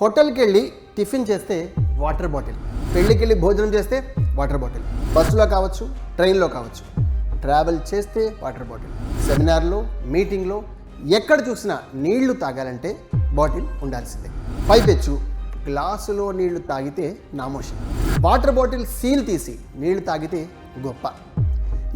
హోటల్కి వెళ్ళి టిఫిన్ చేస్తే వాటర్ బాటిల్ పెళ్ళికి వెళ్ళి భోజనం చేస్తే వాటర్ బాటిల్ బస్సులో కావచ్చు ట్రైన్లో కావచ్చు. ట్రావెల్ చేస్తే వాటర్ బాటిల్ సెమినార్లో మీటింగ్లో ఎక్కడ చూసినా నీళ్ళు తాగాలంటే బాటిల్ ఉండాల్సిందే. పైపెచ్చు గ్లాసులో నీళ్ళు తాగితే నామోషం. వాటర్ బాటిల్ సీల్ తీసి నీళ్ళు తాగితే గొప్ప.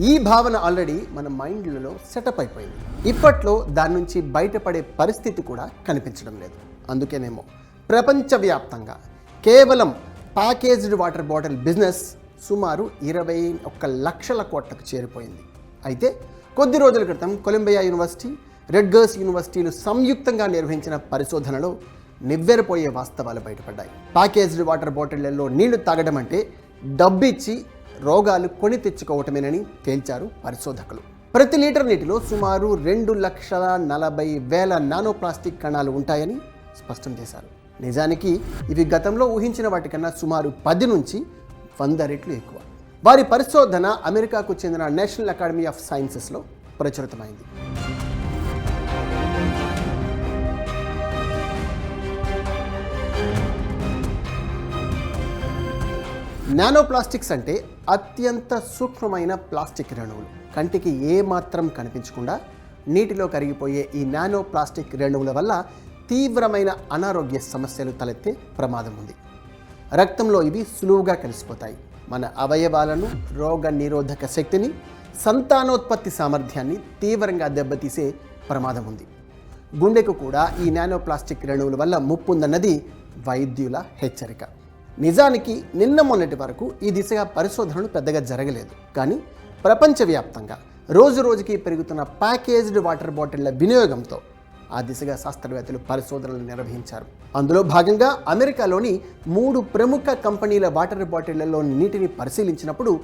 ఈ భావన ఆల్రెడీ మన మైండ్లలో సెటప్ అయిపోయింది. ఇప్పట్లో దాని నుంచి బయటపడే పరిస్థితి కూడా కనిపించడం లేదు. అందుకేనేమో ప్రపంచవ్యాప్తంగా కేవలం ప్యాకేజ్డ్ వాటర్ బాటిల్ బిజినెస్ సుమారు ఇరవై ఒక్క లక్షల కోట్లకు చేరిపోయింది. అయితే కొద్ది రోజుల క్రితం కొలంబియా యూనివర్సిటీ రెడ్గర్స్ యూనివర్సిటీలు సంయుక్తంగా నిర్వహించిన పరిశోధనలో నివ్వెరపోయే వాస్తవాలు బయటపడ్డాయి. ప్యాకేజ్డ్ వాటర్ బాటిళ్ళలో నీళ్ళు తాగడం అంటే డబ్బిచ్చి రోగాలు కొని తెచ్చుకోవటమేనని తేల్చారు పరిశోధకులు. ప్రతి లీటర్ నీటిలో సుమారు రెండు లక్షల నలభై వేల నానో ప్లాస్టిక్ కణాలు ఉంటాయని స్పష్టం చేశారు. నిజానికి ఇవి గతంలో ఊహించిన వాటికన్నా సుమారు పది నుంచి వంద రెట్లు ఎక్కువ. వారి పరిశోధన అమెరికాకు చెందిన నేషనల్ అకాడమీ ఆఫ్ సైన్సెస్లో ప్రచురితమైంది. నానోప్లాస్టిక్స్ అంటే అత్యంత సూక్ష్మమైన ప్లాస్టిక్ రేణువులు. కంటికి ఏమాత్రం కనిపించకుండా నీటిలో కరిగిపోయే ఈ నానో ప్లాస్టిక్ రేణువుల వల్ల తీవ్రమైన అనారోగ్య సమస్యలు తలెత్తే ప్రమాదం ఉంది. రక్తంలో ఇవి సులువుగా కలిసిపోతాయి. మన అవయవాలను రోగ నిరోధక శక్తిని సంతానోత్పత్తి సామర్థ్యాన్ని తీవ్రంగా దెబ్బతీసే ప్రమాదం ఉంది. గుండెకు కూడా ఈ నానోప్లాస్టిక్ రేణువుల వల్ల ముప్పు ఉందన్నది వైద్యుల హెచ్చరిక. నిజానికి నిన్న మొన్నటి వరకు ఈ దిశగా పరిశోధనలు పెద్దగా జరగలేదు. కానీ ప్రపంచవ్యాప్తంగా రోజు రోజుకి పెరుగుతున్న ప్యాకేజ్డ్ వాటర్ బాటిళ్ళ వినియోగంతో ఆ దిశగా శాస్త్రవేత్తలు పరిశోధనలు నిర్వహించారు. అందులో భాగంగా అమెరికాలోని మూడు ప్రముఖ కంపెనీల వాటర్ బాటిళ్ళలో నీటిని పరిశీలించినప్పుడు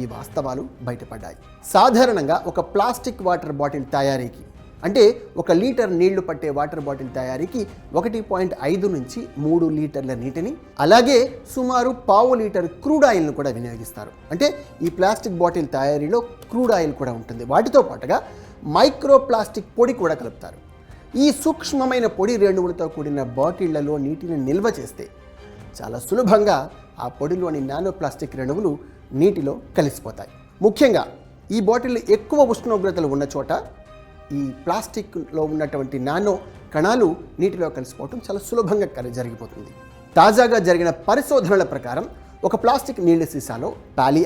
ఈ వాస్తవాలు బయటపడ్డాయి. సాధారణంగా ఒక ప్లాస్టిక్ వాటర్ బాటిల్ తయారీకి అంటే ఒక లీటర్ నీళ్ళు పట్టే వాటర్ బాటిల్ తయారీకి ఒకటి పాయింట్ ఐదు నుంచి మూడు లీటర్ల నీటిని అలాగే సుమారు పావు లీటర్ క్రూడ్ ఆయిల్ను కూడా వినియోగిస్తారు. అంటే ఈ ప్లాస్టిక్ బాటిల్ తయారీలో క్రూడ్ ఆయిల్ కూడా ఉంటుంది. వాటితో పాటుగా మైక్రో ప్లాస్టిక్ పొడి కూడా కలుపుతారు. ఈ సూక్ష్మమైన పొడి రేణువులతో కూడిన బాటిళ్ళలో నీటిని నిల్వ చేస్తే చాలా సులభంగా ఆ పొడిలోని నానో ప్లాస్టిక్ రేణువులు నీటిలో కలిసిపోతాయి. ముఖ్యంగా ఈ బాటిల్ ఎక్కువ ఉష్ణోగ్రతలు ఉన్న చోట ఈ ప్లాస్టిక్లో ఉన్నటువంటి నానో కణాలు నీటిలో కలిసిపోవటం చాలా సులభంగా కలి- జరిగిపోతుంది. తాజాగా జరిగిన పరిశోధనల ప్రకారం ఒక ప్లాస్టిక్ నీళ్ళ సీసాలో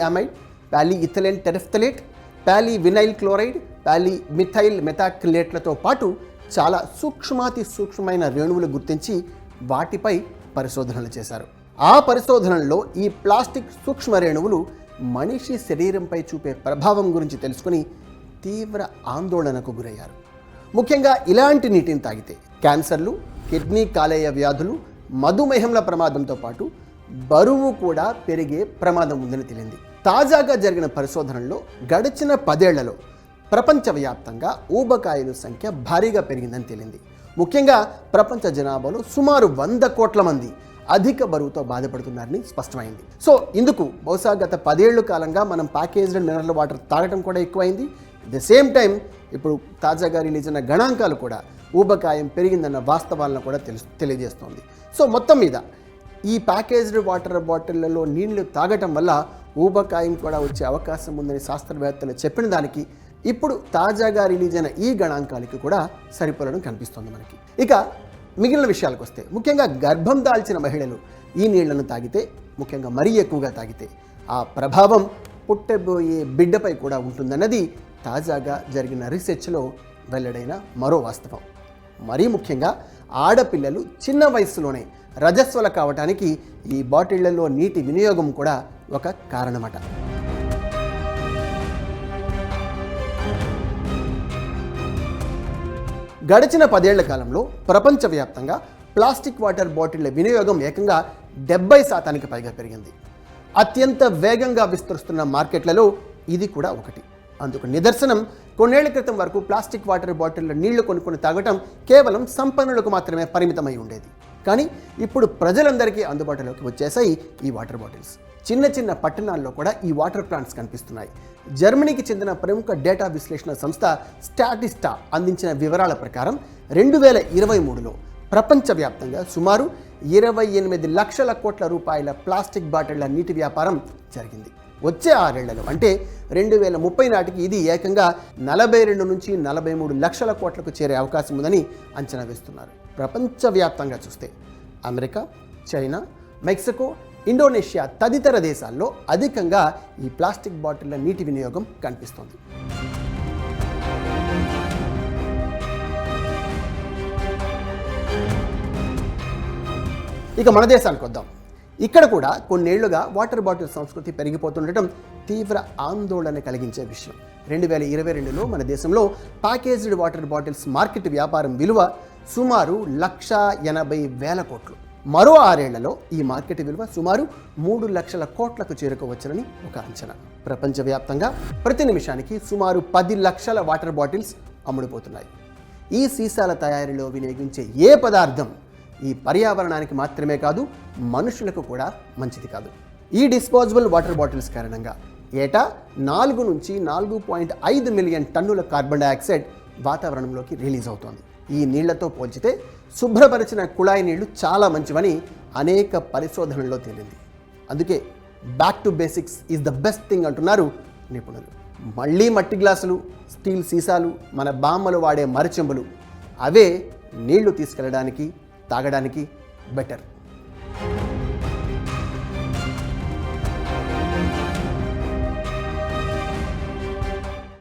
amide poly ethylene terephthalate poly vinyl chloride poly methyl మెథాక్లేట్లతో పాటు చాలా సూక్ష్మాతి సూక్ష్మమైన రేణువులు గుర్తించి వాటిపై పరిశోధనలు చేశారు. ఆ పరిశోధనల్లో ఈ ప్లాస్టిక్ సూక్ష్మ రేణువులు మనిషి శరీరంపై చూపే ప్రభావం గురించి తెలుసుకుని తీవ్ర ఆందోళనకు గురయ్యారు. ముఖ్యంగా ఇలాంటి నీటిని తాగితే క్యాన్సర్లు కిడ్నీ కాలేయ వ్యాధులు మధుమేహంల ప్రమాదంతో పాటు బరువు కూడా పెరిగే ప్రమాదం ఉందని తేలింది. తాజాగా జరిగిన పరిశోధనల్లో గడిచిన పదేళ్ళలో ప్రపంచవ్యాప్తంగా ఊబకాయల సంఖ్య భారీగా పెరిగిందని తేలింది. ముఖ్యంగా ప్రపంచ జనాభాలో సుమారు వంద కోట్ల మంది అధిక బరువుతో బాధపడుతున్నారని స్పష్టమైంది. సో ఇందుకు బహుశా గత పదేళ్ళ కాలంగా మనం ప్యాకేజ్డ్ మినరల్ వాటర్ తాగటం కూడా ఎక్కువైంది. ద సేమ్ టైం ఇప్పుడు తాజాగా రిలీజ్ అయిన గణాంకాలు కూడా ఊబకాయం పెరిగిందన్న వాస్తవాలను కూడా తెలుసు తెలియజేస్తోంది. సో మొత్తం మీద ఈ ప్యాకేజ్డ్ వాటర్ బాటిళ్ళలో నీళ్ళు తాగటం వల్ల ఊబకాయం కూడా వచ్చే అవకాశం ఉందని శాస్త్రవేత్తలు చెప్పిన దానికి ఇప్పుడు తాజాగా రిలీజ్ అయిన ఈ గణాంకాలకి కూడా సరిపోలడం కనిపిస్తోంది మనకి. ఇక మిగిలిన విషయాలకు వస్తే ముఖ్యంగా గర్భం దాల్చిన మహిళలు ఈ నీళ్ళను తాగితే ముఖ్యంగా మరీ ఎక్కువగా తాగితే ఆ ప్రభావం పుట్టబోయే బిడ్డపై కూడా ఉంటుందన్నది తాజాగా జరిగిన రీసెర్చ్లో వెల్లడైన మరో వాస్తవం. మరీ ముఖ్యంగా ఆడపిల్లలు చిన్న వయసులోనే రజస్వల కావటానికి ఈ బాటిళ్ళలో నీటి వినియోగం కూడా ఒక కారణమట. గడిచిన పదేళ్ళ కాలంలో ప్రపంచవ్యాప్తంగా ప్లాస్టిక్ వాటర్ బాటిళ్ళ వినియోగం ఏకంగా డెబ్బై శాతానికి పైగా పెరిగింది. అత్యంత వేగంగా విస్తరిస్తున్న మార్కెట్లలో ఇది కూడా ఒకటి. అందుకు నిదర్శనం కొన్నేళ్ళ క్రితం వరకు ప్లాస్టిక్ వాటర్ బాటిల్లో నీళ్ళు కొనుక్కొని తాగటం కేవలం సంపన్నులకు మాత్రమే పరిమితమై ఉండేది. కానీ ఇప్పుడు ప్రజలందరికీ అందుబాటులోకి వచ్చేసాయి ఈ వాటర్ బాటిల్స్. చిన్న చిన్న పట్టణాల్లో కూడా ఈ వాటర్ ప్లాంట్స్ కనిపిస్తున్నాయి. జర్మనీకి చెందిన ప్రముఖ డేటా విశ్లేషణ సంస్థ స్టాటిస్టా అందించిన వివరాల ప్రకారం రెండు వేల ఇరవై మూడులో ప్రపంచవ్యాప్తంగా సుమారు ఇరవై ఎనిమిది లక్షల కోట్ల రూపాయల ప్లాస్టిక్ బాటిళ్ళ నీటి వ్యాపారం జరిగింది. వచ్చే ఆరేళ్ళలో. అంటే రెండు వేల ముప్పై నాటికి ఇది ఏకంగా నలభై రెండు నుంచి నలభై మూడు లక్షల కోట్లకు చేరే అవకాశం ఉందని అంచనా వేస్తున్నారు. ప్రపంచవ్యాప్తంగా చూస్తే అమెరికా చైనా మెక్సికో ఇండోనేషియా తదితర దేశాల్లో అధికంగా ఈ ప్లాస్టిక్ బాటిళ్ళ నీటి వినియోగం కనిపిస్తోంది. ఇక మన దేశానికి వద్దాం ఇక్కడ కూడా కొన్నేళ్ళుగా వాటర్ బాటిల్ సంస్కృతి పెరిగిపోతుండటం తీవ్ర ఆందోళన కలిగించే విషయం. రెండు వేల ఇరవై రెండులో మన దేశంలో ప్యాకేజ్డ్ వాటర్ బాటిల్స్ మార్కెట్ వ్యాపారం విలువ సుమారు లక్ష ఎనభై వేల కోట్లు. మరో ఆరేళ్ళలో ఈ మార్కెట్ విలువ సుమారు మూడు లక్షల కోట్లకు చేరుకోవచ్చునని ఒక అంచనా. ప్రపంచవ్యాప్తంగా ప్రతి నిమిషానికి సుమారు పది లక్షల వాటర్ బాటిల్స్ అమ్ముడుపోతున్నాయి. ఈ సీసాల తయారీలో వినియోగించే ఏ పదార్థం ఈ పర్యావరణానికి మాత్రమే కాదు మనుషులకు కూడా మంచిది కాదు. ఈ డిస్పోజబుల్ వాటర్ బాటిల్స్ కారణంగా ఏటా నాలుగు నుంచి నాలుగు పాయింట్ ఐదు మిలియన్ టన్నుల కార్బన్ డైఆక్సైడ్ వాతావరణంలోకి రిలీజ్ అవుతోంది. ఈ నీళ్ళతో పోల్చితే శుభ్రపరిచిన కుళాయి నీళ్ళు చాలా మంచివని అనేక పరిశోధనల్లో తేలింది. అందుకే back to basics is the best thing అంటున్నారు నిపుణులు. మళ్ళీ మట్టి గ్లాసులు స్టీల్ సీసాలు మన బామ్మలు వాడే మరచెంబులు అవే నీళ్ళు తీసుకెళ్ళడానికి తాగడానికి బెటర్.